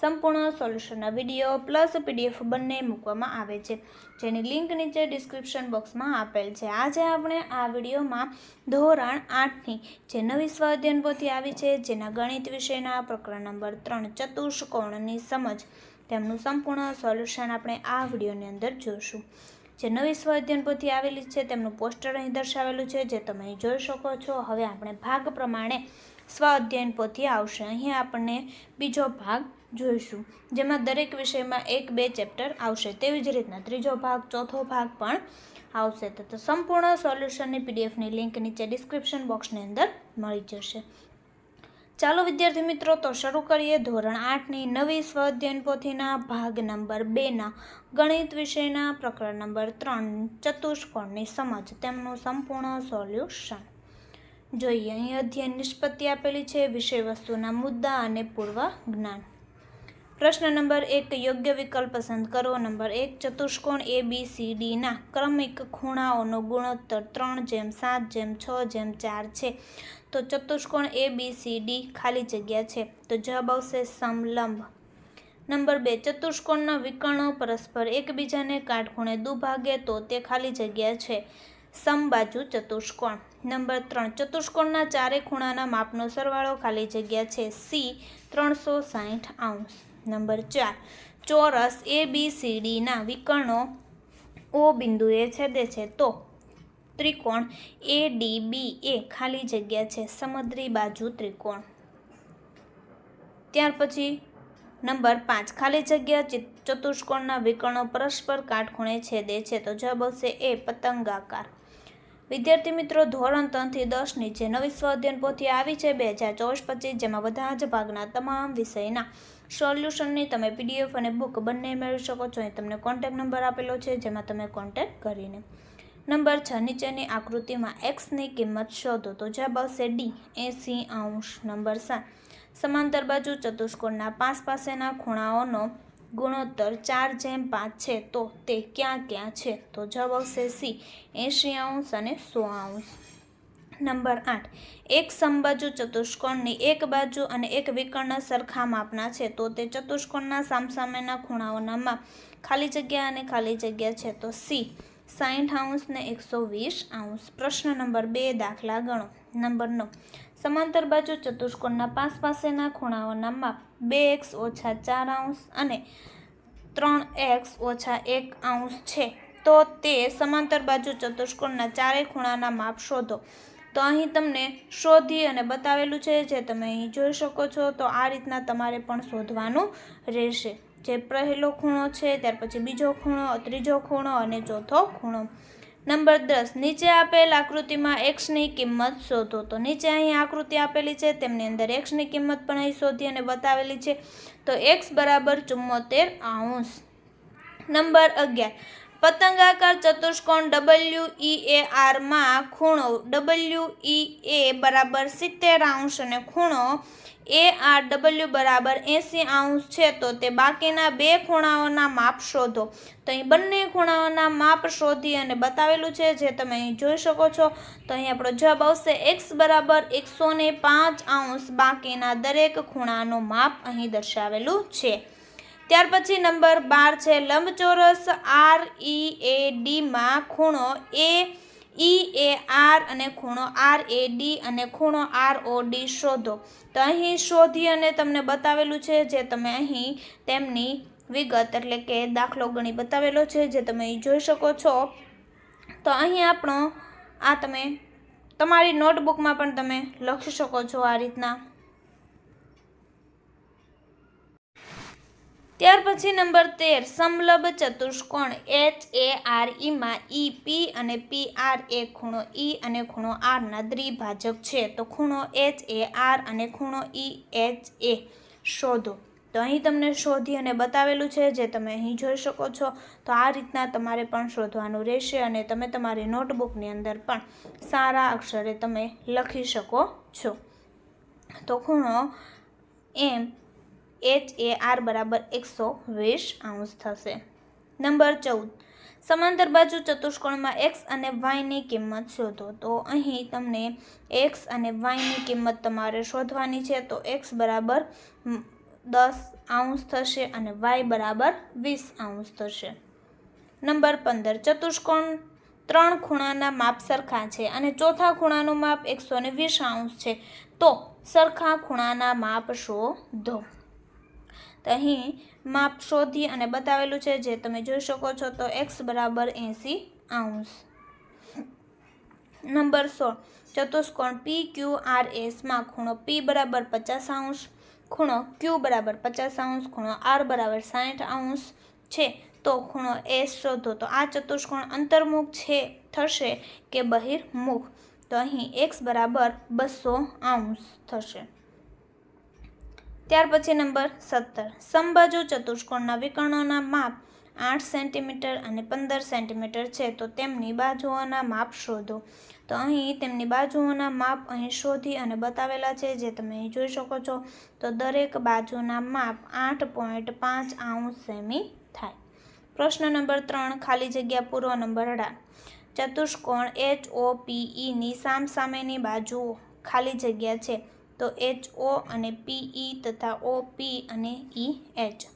સંપૂર્ણ સોલ્યુશનના video plus PDF બંને મૂકવામાં આવે છે, જેની લિંક નીચે ડિસ્ક્રિપ્શન બોક્સમાં આપેલ છે. આજે આપણે આ વિડીયોમાં ધોરણ આઠની જે નવી સ્વાધ્યન પોથી આવી છે, જેના ગણિત વિષયના પ્રકરણ નંબર ત્રણ ચતુષ્કોણની સમજ, તેમનું સંપૂર્ણ સોલ્યુશન આપણે આ વિડીયોની અંદર જોઈશું જે નવી સ્વાધ્યન પોથી આવેલી છે, તેમનું પોસ્ટર અહીં દર્શાવેલું છે, જે તમે જોઈ શકો છો. હવે આપણે ભાગ પ્રમાણે સ્વ અધ્યયન પોથી આવશે. અહીં આપણને બીજો ભાગ જોઈશું, જેમાં દરેક વિષયમાં એક બે ચેપ્ટર આવશે. તેવી જ રીતના ત્રીજો ભાગ, ચોથો ભાગ પણ આવશે. તો સંપૂર્ણ સોલ્યુશનની પીડીએફની લિંક નીચે ડિસ્ક્રિપ્શન બોક્સની અંદર મળી જશે. ચાલો વિદ્યાર્થી મિત્રો, તો શરૂ કરીએ ધોરણ આઠની નવી સ્વ અધ્યયન પોથીના ભાગ નંબર બેના ગણિત વિષયના પ્રકરણ નંબર ત્રણ, ચતુષ્કોણની સમજ, તેમનું સંપૂર્ણ સોલ્યુશન. જોઈએ, અહીં અધ્યયન નિષ્પત્તિ આપેલી છે, વિષય વસ્તુના મુદ્દા અને પૂર્વ જ્ઞાન પ્રશ્ન નંબર એક, યોગ્ય વિકલ્પ પસંદ કરો. નંબર એક, ચતુષ્કોણ એ બી સી ડીના ક્રમિક ખૂણાઓનો ગુણોત્તર ત્રણ જેમ સાત જેમ છ જેમ ચાર છે. તો ચતુષ્કોણ એ બી સી ડી ખાલી જગ્યા છે. તો જવાબ આવશે સમલંબ. નંબર બે, ચતુષ્કોણના વિકર્ણો પરસ્પર એકબીજાને કાટખૂણે દુભાગે તો તે ખાલી જગ્યા છે. સમબાજુ ચતુષ્કોણ. નંબર ત્રણ, ચતુષ્કોણના ચારે ખૂણાના માપનો સરવાળો ખાલી જગ્યા છે સી, ત્રણસો સાહીઠ આઉન્સ. નંબર ચાર, ચોરસ એ બી સી ડીના વિકર્ણો ઓ બિંદુએ છેદે છે. તો ત્રિકોણ એ ડી બી એ ખાલી જગ્યા છે સમદ્રી બાજુ ત્રિકોણ. ત્યાર પછી નંબર પાંચ, ખાલી જગ્યા ચતુષ્કોણના વિકર્ણો પરસ્પર કાટખૂણે છેદે છે. તો જવાબ આવશે એ પતંગાકાર. વિદ્યાર્થી મિત્રો, ધોરણ ત્રણથી દસની જે નવી સ્વાધ્યન પોથી આવી છે બે હજાર ચોવીસ પચીસ, જેમાં બધા જ ભાગના તમામ વિષયના સોલ્યુશનની તમે પીડીએફ અને બુક બંને મેળવી શકો છો. અહીં તમને કોન્ટેક્ટ નંબર આપેલો છે, જેમાં તમે કોન્ટેક્ટ કરીને. નંબર છ, નીચેની આકૃતિમાં એક્સની કિંમત શોધો. તો જવાબ આવશે ડી એંસી અંશ. નંબર સાત, સમાંતર બાજુ ચતુષ્કોણના પાસ પાસેના ખૂણાઓનો ગુણોત્તર ચાર જેમ પાંચ છે, તો તે ક્યાં ક્યાં છે? તો જવાબ આવશે સી, એંશી અંશ અને સો અંશ. નંબર આઠ, એક સમબાજુ ચતુષ્કોણની એક બાજુ અને એક વિકર્ણ સરખા માપના છે, તો તે ચતુષ્કોણના સામસામેના ખૂણાઓના માપ ખાલી જગ્યા અને ખાલી જગ્યા છે, તો સી સાઠ અંશ ને એકસો વીસ અંશ. પ્રશ્ન નંબર બે, દાખલા ગણો. નંબર નવ સમાંતર બાજુ ચતુષ્કોણના પાસ પાસેના ખૂણાઓના માપ બે એક્સ ઓછા ચાર અંશ અને ત્રણ એક્સ ઓછા એક અંશ છે. તો તે સમાંતર બાજુ ચતુષ્કોણના ચારેય ખૂણાના માપ શોધો. તો અહીં તમને શોધી અને બતાવેલું છે જે તમે અહીં જોઈ શકો છો. તો આ રીતના તમારે પણ શોધવાનું રહેશે. જે પહેલો ખૂણો છે, ત્યાર પછી બીજો ખૂણો, ત્રીજો ખૂણો અને ચોથો ખૂણો. નંબર દસ, નીચે આપેલ આકૃતિમાં એક્સની કિંમત શોધો. તો નીચે અહીં આકૃતિ આપેલી છે, તેમની અંદર એક્સની કિંમત પણ અહીં શોધી અને બતાવેલી છે. તો એક્સ બરાબર ચુમ્મોતેર આઉન્સ નંબર અગિયાર પતંગાકાર ચતુષ્કોણ ડબલ્યુ ઈ એ આરમાં ખૂણો ડબલ્યુ ઈ એ બરાબર સિત્તેર અંશ અને ખૂણો એ આર ડબલ્યુ બરાબર એંસી અંશ છે, તો તે બાકીના બે ખૂણાઓના માપ શોધો. તો અહીં બંને ખૂણાઓના માપ શોધી અને બતાવેલું છે, જે તમે અહીં જોઈ શકો છો. તો અહીં આપણો જવાબ આવશે એક્સ બરાબર એકસો પાંચ અંશ બાકીના દરેક ખૂણાનું માપ અહીં દર્શાવેલું છે. ત્યાર પછી નંબર બાર છે, લંબચોરસ આર ઈ એ ડીમાં ખૂણો એ ઈ એ આર અને ખૂણો આર એ ડી અને ખૂણો આર ઓ ડી શોધો. તો અહીં શોધી અને તમને બતાવેલું છે જે તમે અહીં તેમની વિગત એટલે કે દાખલો ગણી બતાવેલો છે જે તમે જોઈ શકો છો. તો અહીં આપણો આ તમે તમારી નોટબુકમાં પણ તમે લખી શકો છો આ રીતના. ત્યાર પછી નંબર તેર, સમલબ ચતુષ્કોણ એચ એ આર ઈમાં ઈ પી અને પી આર એ ખૂણો ઈ અને ખૂણો આરના દ્વિભાજક છે. તો ખૂણો એચ એ આર અને ખૂણો ઈ એચ એ શોધો. તો અહીં તમને શોધી અને બતાવેલું છે, જે તમે અહીં જોઈ શકો છો. તો આ રીતના તમારે પણ શોધવાનું રહેશે અને તમે તમારી નોટબુકની અંદર પણ સારા અક્ષરે તમે લખી શકો છો. તો ખૂણો એમ એચ એ આર બરાબર એકસો વીસ અંશ થશે. નંબર ચૌદ. સમાંતર બાજુ ચતુષ્કોણમાં એક્સ અને વાયની કિંમત શોધો. તો અહીં તમને એક્સ અને વાયની કિંમત તમારે શોધવાની છે. તો એક્સ બરાબર દસ અંશ થશે અને વાય બરાબર વીસ અંશ થશે. નંબર પંદર. ચતુષ્કોણ ત્રણ ખૂણાના માપ સરખા છે અને ચોથા ખૂણાનું માપ એકસો ને વીસ અંશ છે. તો સરખા ખૂણાના માપ શોધો. તો અહીં માપ શોધી અને બતાવેલું છે, જે તમે જોઈ શકો છો, તો એક્સ બરાબર એંસી અંશ નંબર સોળ. ચતુષ્કોણ પી ક્યુ આર એસમાં ખૂણો પી બરાબર પચાસ અંશ ખૂણો ક્યુ બરાબર પચાસ અંશ ખૂણો આર બરાબર સાઠ અંશ છે. તો ખૂણો એસ શોધો, તો આ ચતુષ્કોણ અંતર્મુખ છે, થશે કે બહિર્મુખ? તો અહીં એક્સ બરાબર બસો અંશ થશે. ત્યાર પછી નંબર સત્તર. સમબાજુ ચતુષ્કોણના વિકર્ણોના માપ આઠ સેન્ટીમીટર અને પંદર સેન્ટીમીટર છે. તો તેમની બાજુઓના માપ શોધો. તો અહીં તેમની બાજુઓના માપ અહીં શોધી અને બતાવેલા છે, જે તમે અહીં જોઈ શકો છો. તો દરેક બાજુના માપ આઠ પોઈન્ટ પાંચ આઉન્સ સેમી થાય. પ્રશ્ન નંબર ત્રણ, ખાલી જગ્યા પૂર્વ નંબર અઢાર. ચતુષ્કોણ એચ ઓ પીઈની સામસામેની બાજુઓ ખાલી જગ્યા છે. તો એચ ઓ અને પીઈ તથા ઓ પી અને ઈ એચ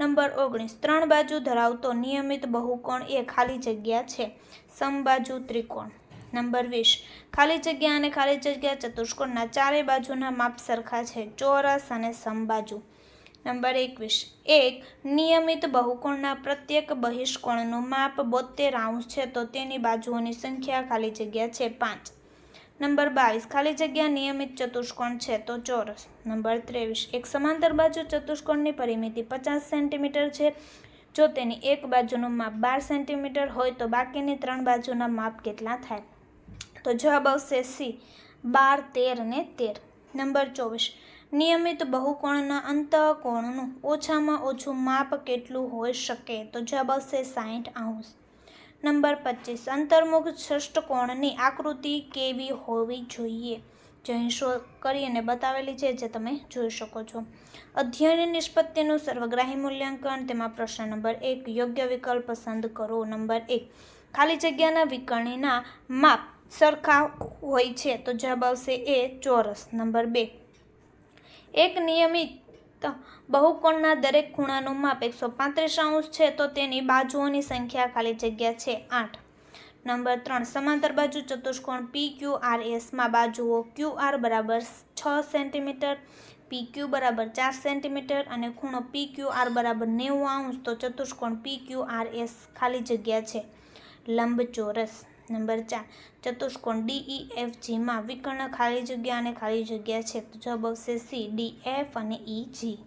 નંબર ઓગણીસ. ત્રણ બાજુ ધરાવતો નિયમિત બહુકોણ એ ખાલી જગ્યા છે. સમબાજુ ત્રિકોણ. નંબર વીસ. ખાલી જગ્યા અને ખાલી જગ્યા ચતુષ્કોણના ચારેય બાજુના માપ સરખા છે. ચોરસ અને સમબાજુ. નંબર એકવીસ. એક, નિયમિત બહુકોણના પ્રત્યેક બહિષ્કોણનું માપ બોતેર અંશ છે તો તેની બાજુઓની સંખ્યા ખાલી જગ્યા છે પાંચ. નંબર બાવીસ, ખાલી જગ્યા નિયમિત ચતુષ્કોણ છે તો ચોરસ. નંબર ત્રેવીસ, એક સમાંતર બાજુ ચતુષ્કોણની પરિમિતિ પચાસ સેન્ટીમીટર છે. જો તેની એક બાજુનું માપ બાર સેન્ટીમીટર હોય તો બાકીની ત્રણ બાજુના માપ કેટલા થાય? તો જવાબ આવશે સી, બાર, તેર અને તેર. નંબર ચોવીસ, નિયમિત બહુકોણના અંતઃકોણનું ઓછામાં ઓછું માપ કેટલું હોઈ શકે? તો જવાબ આવશે સાઠ અંશ. નંબર પચીસ. અંતર્મુખ ષષ્ઠકોણની આકૃતિ કેવી હોવી જોઈએ? જે અહીં શો કરી અને બતાવેલી છે જે તમે જોઈ શકો છો. અધ્યયન નિષ્પત્તિનું સર્વગ્રાહી મૂલ્યાંકન. તેમાં પ્રશ્ન નંબર એક, યોગ્ય વિકલ્પ પસંદ કરો. નંબર એક, ખાલી જગ્યાના વિકર્ણીના માપ સરખા હોય છે તો જવાબ આવશે એ ચોરસ. નંબર બે, એક નિયમિત બહુકોણના દરેક ખૂણાનું માપ એકસો પાંત્રીસ અંશ છે, તો તેની બાજુઓની સંખ્યા ખાલી જગ્યા છે આઠ. નંબર ત્રણ, સમાંતર બાજુ ચતુષ્કોણ પી ક્યુ આર એસમાં બાજુઓ ક્યુ આર બરાબર છ સેન્ટીમીટર પી ક્યુ બરાબર ચાર સેન્ટીમીટર અને ખૂણો પી ક્યુ આર બરાબર નેવું અંશ, તો ચતુષ્કોણ પી ક્યુ આર એસ ખાલી જગ્યા છે. લંબચોરસ. નંબર ચાર, ચતુષ્કોણ ડીઈ એફ જીમાં વિકર્ણ ખાલી જગ્યા અને ખાલી જગ્યા છે. તો જવાબ આવશે સી ડી એફ અને ઈ જી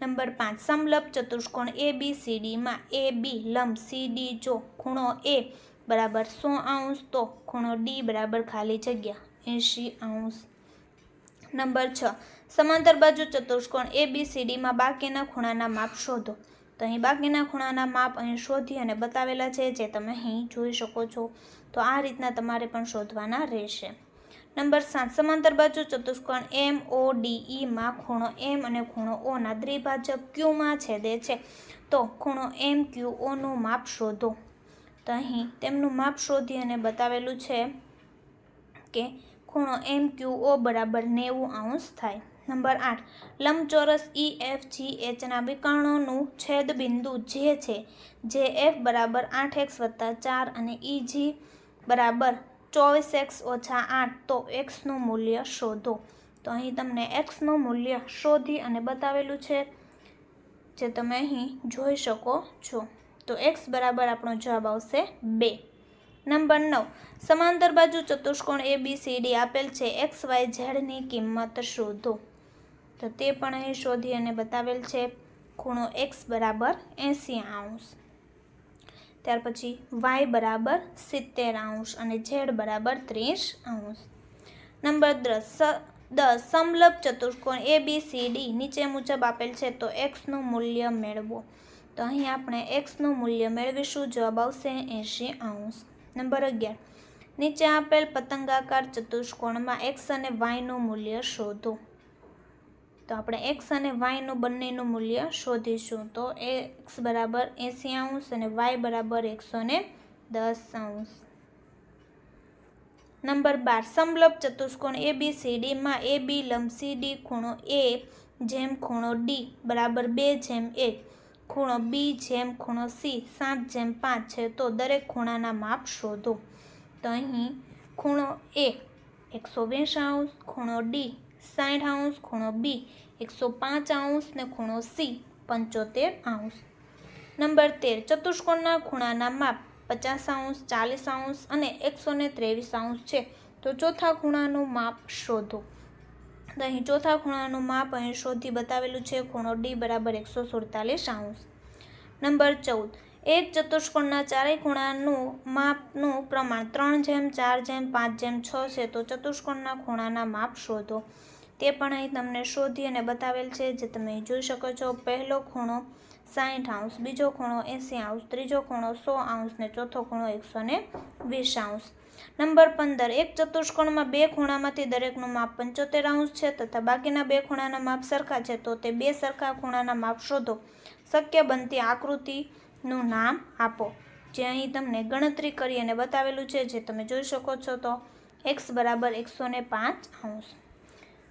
નંબર પાંચ સમલંબ ચતુષ્કોણ એ બી સી ડીમાં એ બી લંબ સી ડી જો ખૂણો એ બરાબર સો અંશ તો ખૂણો ડી બરાબર ખાલી જગ્યા, એંશી અંશ નંબર છ, સમાંતર બાજુ ચતુષ્કોણ એ બી સી ડીમાં બાકીના ખૂણાના માપ શોધો. તો અહીં બાકીના ખૂણાના માપ અહીં શોધી અને બતાવેલા છે, જે તમે અહીં જોઈ શકો છો. તો આ રીતના તમારે પણ શોધવાના રહેશે. નંબર સાત, સમાંતર બાજુ ચતુષ્કોણ એમ ઓ ડીઈમાં ખૂણો એમ અને ખૂણો ઓના દ્વિભાજક ક્યુમાં છેદે છે. તો ખૂણો એમ ક્યુ ઓનું માપ શોધો. તો અહીં તેમનું માપ શોધી અને બતાવેલું છે કે ખૂણો એમ ક્યુ ઓ બરાબર નેવું અંશ થાય. નંબર આઠ. લંબચોરસ ઈ એફ જી એચના વિકર્ણોનું છેદ બિંદુ જે છે, જે એફ બરાબર આઠ એક્સ વત્તા ચાર અને ઈ જી બરાબર ચોવીસ એક્સ ઓછા આઠ, તો એક્સનું મૂલ્ય શોધો. તો અહીં તમને એક્સનું મૂલ્ય શોધી અને બતાવેલું છે, જે તમે અહીં જોઈ શકો છો. તો એક્સ બરાબર આપણો જવાબ આવશે બે. નંબર નવ. સમાંતર બાજુ ચતુષ્કોણ એ બી સી ડી આપેલ છે. એક્સ વાય ઝેડની કિંમત શોધો. તો તે પણ અહીં શોધી અને બતાવેલ છે ખૂણો એક્સ બરાબર એંસી અંશ ત્યાર પછી વાય બરાબર સિત્તેર અંશ અને ઝેડ બરાબર ત્રીસ અંશ નંબર દસ દસ સમલબ ચતુષ્કોણ એ બી સી ડી નીચે મુજબ આપેલ છે તો એક્સનું મૂલ્ય મેળવો. તો અહીં આપણે એક્સનું મૂલ્ય મેળવીશું, જવાબ આવશે એંશી અંશ નંબર અગિયાર, નીચે આપેલ પતંગાકાર ચતુષ્કોણમાં એક્સ અને વાયનું મૂલ્ય શોધો. તો આપણે એક્સ અને વાયનું બંનેનું મૂલ્ય શોધીશું. તો એક્સ બરાબર એંસી અંશ અને વાય બરાબર એકસો ને દસ અંશ નંબર બાર, સમલંબ ચતુષ્કોણ એ બી સી ડીમાં એ બી લંબ ડી ખૂણો એ જેમ ખૂણો ડી બરાબર બે જેમ એક ખૂણો બી જેમ ખૂણો સી સાત જેમ પાંચ છે. તો દરેક ખૂણાના માપ શોધો. તો અહીં ખૂણો એ એકસો વીસ અંશ ખૂણો ડી સાઠ આઉન્સ ખૂણો બી એકસો પાંચ અંશ ને ખૂણો સી પંચોતેર અંશ. નંબર તેર, ચતુષ્કોણના ખૂણાના માપ, પચાસ અંશ, ચાલીસ અંશ અને એકસો ને ત્રેવીસ અંશ છે. તો ચોથા ખૂણાનું માપ શોધો. તો અહીં ચોથા ખૂણાનું માપ અહીં શોધી બતાવેલું છે, ખૂણો ડી બરાબર એકસો સુડતાલીસ અંશ. નંબર ચૌદ, એક ચતુષ્કોણના ચારેય ખૂણાનું માપનું પ્રમાણ ત્રણ જેમ, ચાર જેમ, પાંચ જેમ, છ છે, તો ચતુષ્કોણના ખૂણાના માપ શોધો. તે પણ અહીં તમને શોધી અને બતાવેલ છે જે તમે જોઈ શકો છો. પહેલો ખૂણો સાઠ અંશ બીજો ખૂણો એંસી અંશ ત્રીજો ખૂણો સો અંશ ને ચોથો ખૂણો એકસો ને વીસ આંશ. નંબર પંદર, એક ચતુષ્કોણમાં બે ખૂણામાંથી દરેકનું માપ પંચોતેર અંશ છે તથા બાકીના બે ખૂણાના માપ સરખા છે તો તે બે સરખા ખૂણાના માપ શોધો. શક્ય બનતી આકૃતિનું નામ આપો, જે અહીં તમને ગણતરી કરી અને બતાવેલું છે, જે તમે જોઈ શકો છો તો એક્સ બરાબર એકસો ને પાંચ અંશ